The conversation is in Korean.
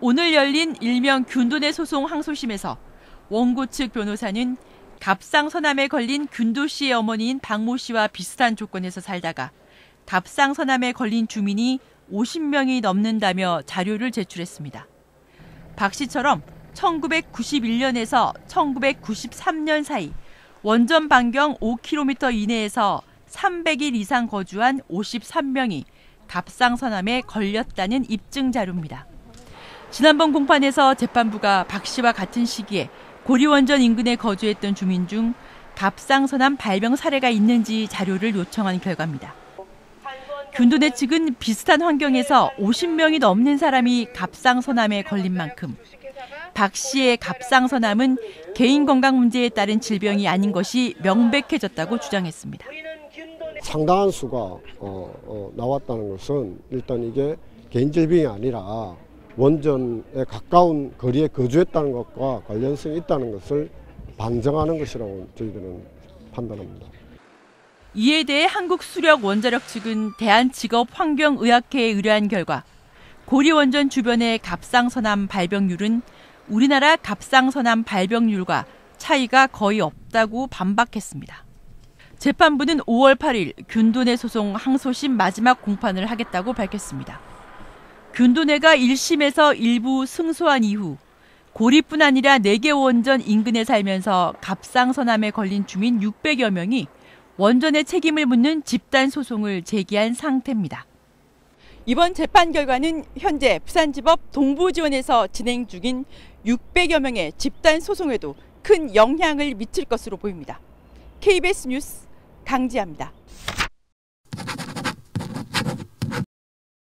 오늘 열린 일명 균도내 소송 항소심에서 원고 측 변호사는 갑상선암에 걸린 균도 씨의 어머니인 박모 씨와 비슷한 조건에서 살다가 갑상선암에 걸린 주민이 50명이 넘는다며 자료를 제출했습니다. 박 씨처럼 1991년에서 1993년 사이 원전 반경 5km 이내에서 300일 이상 거주한 53명이 갑상선암에 걸렸다는 입증 자료입니다. 지난번 공판에서 재판부가 박 씨와 같은 시기에 고리원전 인근에 거주했던 주민 중 갑상선암 발병 사례가 있는지 자료를 요청한 결과입니다. 균도내 측은 비슷한 환경에서 50명이 넘는 사람이 갑상선암에 걸린 만큼 박 씨의 갑상선암은 개인 건강 문제에 따른 질병이 아닌 것이 명백해졌다고 주장했습니다. 상당한 수가 어, 어, 나왔다는 것은 일단 이게 개인 질병이 아니라 원전에 가까운 거리에 거주했다는 것과 관련성이 있다는 것을 반증하는 것이라고 저희들은 판단합니다. 이에 대해 한국수력원자력 측은 대한직업환경의학회에 의뢰한 결과 고리원전 주변의 갑상선암 발병률은 우리나라 갑상선암 발병률과 차이가 거의 없다고 반박했습니다. 재판부는 5월 8일 균도내 소송 항소심 마지막 공판을 하겠다고 밝혔습니다. 균도내가 1심에서 일부 승소한 이후 고리뿐 아니라 4개 원전 인근에 살면서 갑상선암에 걸린 주민 600여 명이 원전의 책임을 묻는 집단 소송을 제기한 상태입니다. 이번 재판 결과는 현재 부산지법 동부지원에서 진행 중인 600여 명의 집단 소송에도 큰 영향을 미칠 것으로 보입니다. KBS 뉴스 강지아입니다.